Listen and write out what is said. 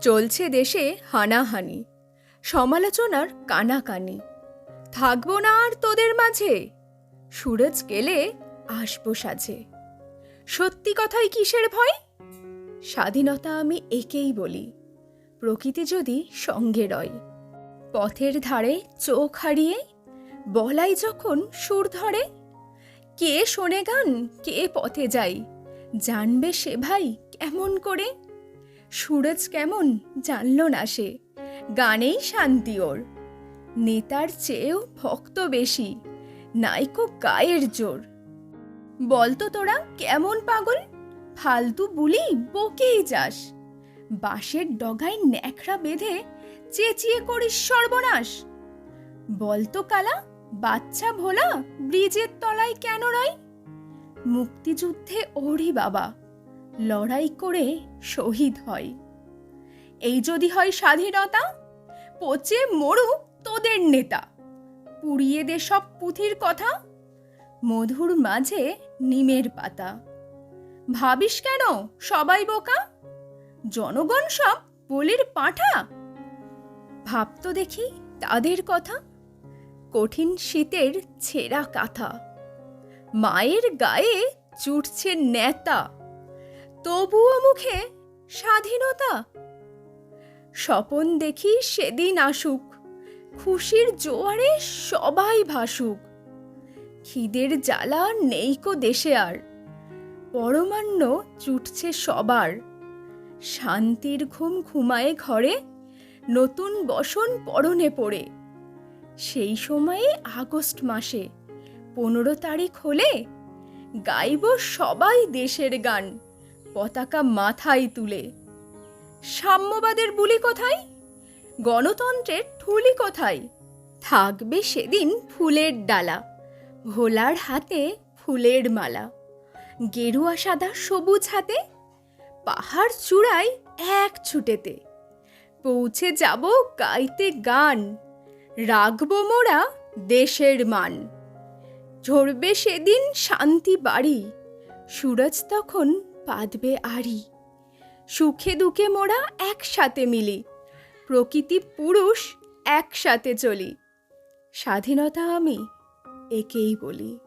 চলছে দেশে হানাহানি, সমালোচনার কানাকানি। থাকব না আর তোদের মাঝে? সুরজ গেলে আসব সাজে সত্যি কথাই কিসের ভয়? স্বাধীনতা আমি একেই বলি, প্রকৃতি যদি সঙ্গে রয়। পথের ধারে চোখ হারিয়ে, বলাই যখন সুর ধরে, কে শোনে গান, কে পথে যাই জানবে সে ভাই কেমন করে? সুরজ কেমন জানল না সে। গানেই শান্তি ওর। নেতার চেয়েও ভক্ত বেশি নাইকো গায়ের জোর। বলতো তোরা কেমন পাগল? ফালতু বুলি বকেই যাস। বাঁশের ডগায় ন্যাকড়া বেঁধে চেঁচিয়ে করিস সর্বনাশ। বলতো কালা, বাচ্চা ভোলা, ব্রিজের তলায় কেন রয়? মুক্তিযুদ্ধে ওরই বাবা। লড়াই করে শহীদ হয়। এই যদি হয় স্বাধীনতা, পচে মরুক তোদের নেতা। পুড়িয়ে দে সব পুঁথির কথা, মধুর মাঝে নিমের পাতা। ভাবিস কেন সবাই বোকা? জনগণ সব বলির পাঠা? ভাবতো দেখি তাদের কথা। কঠিন শীতের ছেঁড়া কাঁথা। মায়ের গায়ে চুটছে নেতা। তবুও মুখে স্বাধীনতা? স্বপন দেখি সেদিন আসুক, খুশির জোয়ারে সবাই ভাসুক। খিদের জ্বালা নেই কো দেশে আর, পরমান্ন চুটছে সবার। শান্তির ঘুম ঘুমায়ে ঘরে, নতুন বসন পরনে পড়ে। সেই সময়ে আগস্ট মাসে, পনেরো তারিখ হলে গাইব সবাই দেশের গান। পতাকা মাথায় তুলে। সাম্যবাদের বুলি কোথায়? গণতন্ত্রের ঠুলি কোথায়? থাকবে সেদিন ফুলের ডালা, ভোলার হাতে ফুলের মালা। গেরুয়া সাদা সবুজ হাতে, পাহাড় চূড়ায় এক ছুটেতে। পৌঁছে যাব গাইতে গান, রাখব মোরা দেশের মান। ঝরবে সেদিন শান্তি বাড়ি, সুরজ তখন পাদবে আড়ি। সুখে দুঃখে মোরা একসাথে মিলি। প্রকৃতি পুরুষ একসাথে চলি স্বাধীনতা আমি একেই বলি।